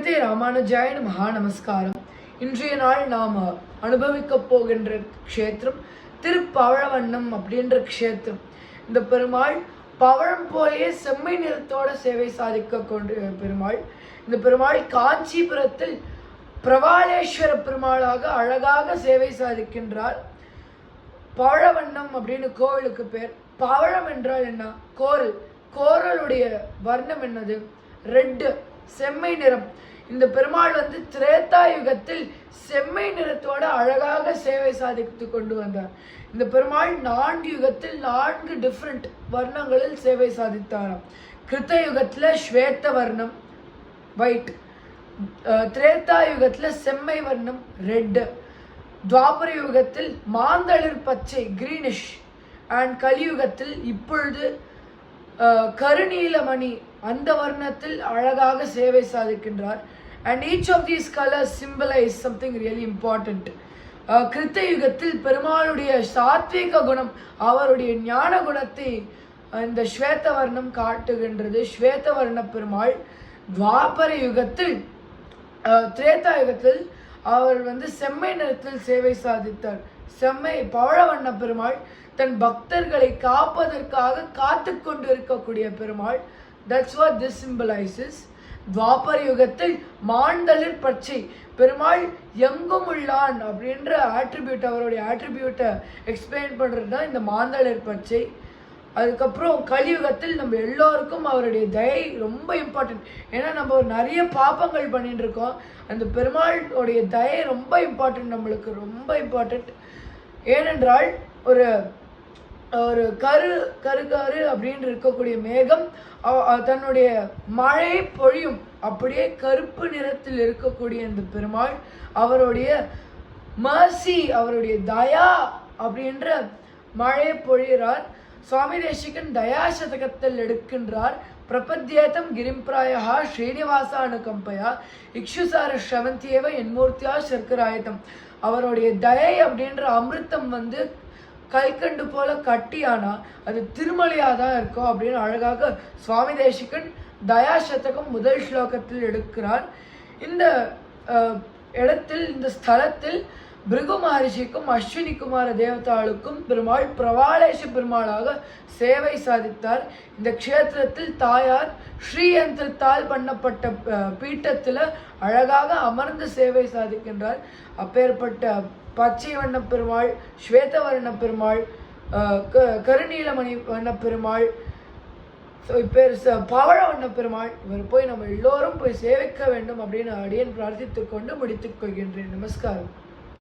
ஸ்ரீமதி ராமானுஜாய மகா நமஸ்காரம். இன்றைய நாள் நாம் அனுபவிக்க போகின்ற க்ஷேத்திரம் திருப்பவழவண்ணம் அப்படின்ற க்ஷேத்திரம். இந்த பெருமாள் பவழம் போலே செம்மை நிறத்தோட சேவை சாதிக்க கொண்ட பெருமாள். இந்த பெருமாள் காஞ்சிபுரத்தில் பிரபாலேஸ்வர பெருமாளாக அழகாக சேவை சாதிக்கின்றார். பவழவண்ணம் அப்படின்னு கோவிலுக்கு பேர். பவழம் என்றால் என்ன? கோரல் கோரலுடைய வர்ணம் என்னது? ரெட்டு. செம்மை நிறம். இந்த பெருமாள் வந்து திரேதா யுகத்தில் செம்மை நிறத்தோட அழகாக சேவை சாதித்து கொண்டு வந்தார். இந்த பெருமாள் நான்கு யுகத்தில் நான்கு டிஃப்ரெண்ட் வர்ணங்களில் சேவை சாதித்தாராம். கிருத்த யுகத்தில் ஸ்வேத்த வர்ணம் ஒயிட் திரேதா யுகத்தில் செம்மை வர்ணம் ரெட்டு துவாபர யுகத்தில் மாந்தளிர் பச்சை கிரீனிஷ் அண்ட் கலியுகத்தில் இப்பொழுது கருநீலமணி அந்த வர்ணத்தில் அழகாக சேவை சாதிக்கின்றார். And each of these colours symbolise something really important கிருத்த யுகத்தில் பெருமாளுடைய சாத்விக குணம் அவருடைய ஞான குணத்தை இந்த ஸ்வேத வர்ணம் காட்டுகின்றது. ஸ்வேதவர்ண பெருமாள் துவாபர யுகத்தில் திரேதா யுகத்தில் அவர் வந்து செம்மை நிறத்தில் சேவை சாதித்தார். செம்மை பவழவண்ண பெருமாள் தன் பக்தர்களை காப்பதற்காக காத்து கொண்டு இருக்கக்கூடிய Perumal. That's what this symbolises துவாபர யுகத்தில் மாண்டலிர் பச்சை. பெருமாள் எங்கும் உள்ளான் அப்படின்ற ஆட்ரிபியூட் அவருடைய ஆட்ரிபியூட்டை எக்ஸ்பிளைன் பண்ணுறது தான் இந்த மாந்தளிர் பச்சை. அதுக்கப்புறம் கலியுகத்தில் நம்ம எல்லோருக்கும் அவருடைய தயை ரொம்ப இம்பார்ட்டன்ட் ஏன்னா நம்ம ஒரு நிறைய பாப்பங்கள் பண்ணிட்டு இருக்கோம். அந்த பெருமாளுடைய தயை ரொம்ப இம்பார்ட்டன்ட் நம்மளுக்கு ரொம்ப இம்பார்ட்டன்ட் ஏனென்றால் ஒரு ஒரு கரு கருகாறு அப்படின்னு இருக்கக்கூடிய மேகம் தன்னுடைய மழை பொழியும். அப்படியே கருப்பு நிறத்தில் இருக்கக்கூடிய இந்த பெருமாள் அவருடைய மர்சி அவருடைய தயா அப்படின்ற மழை பொழிகிறார். சுவாமி தேசிகன் தயாசதகத்தில் எடுக்கின்றார். பிரபத்யேதம் கிரிம்பிராயா ஸ்ரீனிவாச அனுகம்பயா இக்ஷுசார ஸ்ரவந்தியேவ என்மூர்த்தியா சர்க்கராயத்தம் அவருடைய தயை அப்படின்ற அமிர்தம் வந்து கல்கண்டு போல கட்டியானா அது திருமலையாக தான் இருக்கும் அப்படின்னு அழகாக சுவாமி தேசிகன் தயா சதகம் முதல் ஸ்லோகத்தில் எடுக்கிறார். இந்த இடத்தில் இந்த ஸ்தலத்தில் பிருகு மகரிஷிக்கும் அஸ்வினி குமார தேவதாளுக்கும் பெருமாள் பிரவாளேஷ பெருமாளாக சேவை சாதித்தார். இந்த க்ஷேத்திரத்தில் தாயார் ஸ்ரீயந்திரத்தால் பண்ணப்பட்ட பீட்டத்தில் அழகாக அமர்ந்து சேவை சாதிக்கின்றார். அப்பேற்பட்ட பச்சை வண்ண பெருமாள் ஸ்வேதவர்ண பெருமாள் க- கருநீலமணி வண்ண பெருமாள் ஸோ இப்பேர் ச பெருமாள். இவர் போய் நம்ம எல்லோரும் போய் சேவிக்க வேண்டும் அப்படின்னு அடியேன் பிரார்த்தித்து கொண்டு முடித்துக் கொள்கின்றேன். நமஸ்காரம்.